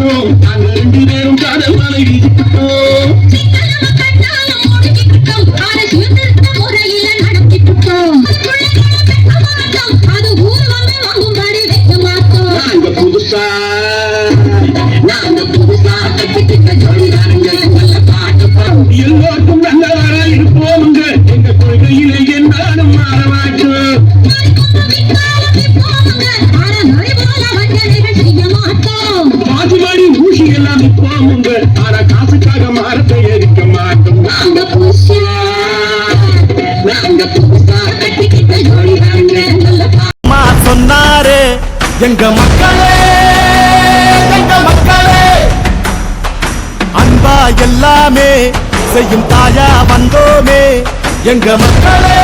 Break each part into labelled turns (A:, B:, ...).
A: இருக்கட்டும் நாங்க ரெண்டு பேரும் காதல் மலை இருக்கட்டும் நாங்க புதுசா நாங்க புதுசா கட்டிக்கிட்ட ஜோடிதாருங்க நல்ல பாட்டு பாடும் எல்லோருக்கும் நல்லவரா இருப்போமுங்க எங்க கொள்கையில என்னாலும் மாற ஊசி எல்லாம் விற்போமுங்க ஆனா காசுக்காக மாறத்தை எரிக்க மாட்டோம். நாங்க கட்டிக்கிட்ட
B: சொன்னாரே எங்க மக்களே எங்க மக்களே. அன்பா எல்லாமே செய்யும் தாயா வந்தோமே எங்க மக்களே.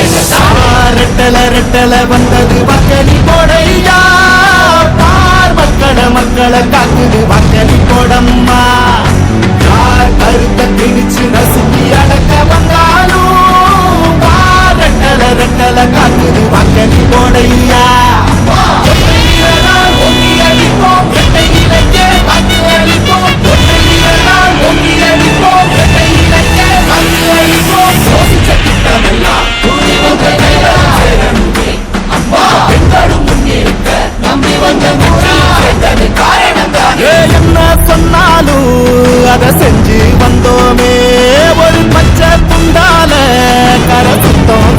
B: ரெட்டல ரெட்டல வந்தது வக்கலி கொடையா பார் மக்கள மக்களை காக்குது வக்கலி கொடம்மா யார் கருத்த திணிச்சு நசுக்கி அடக்க வந்தாலும் பார் ரெட்டல ரெட்டல காக்குது வக்கலி கொடையா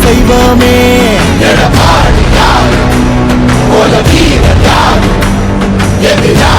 B: சுத்தம் செய்வோமே
C: எடப்பாடி யாரு போல வீரர் யாரு எதிராளி கால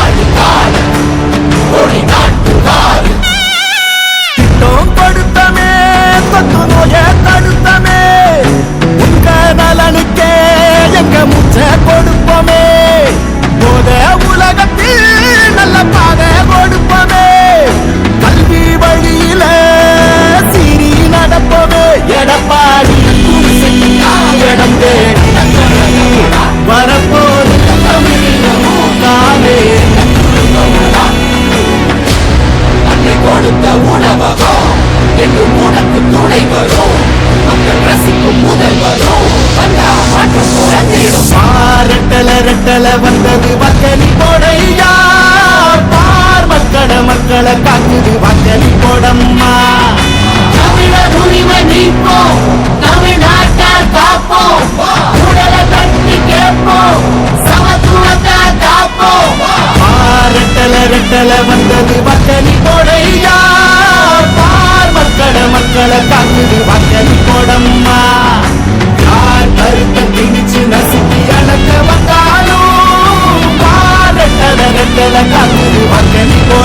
B: ரெட்டல வந்தது வக்கலி போடையா? பார் மக்கள மக்களை காக்குது வக்கலி போடம்மா.
C: தமிழர் உரிமை நீப்போம் தமிழ்நாட்டால் காப்போம். உடலை கட்டி கேட்போம் சமத்துவத்தை காப்போம்.
B: ரெட்டல ரெட்டல வந்தது வக்கலி போடையா? பார் மக்கள மக்களை காக்குது வக்கலி போடம்மா.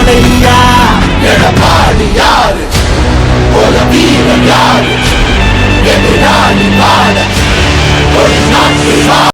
B: ஐயா எடப்பா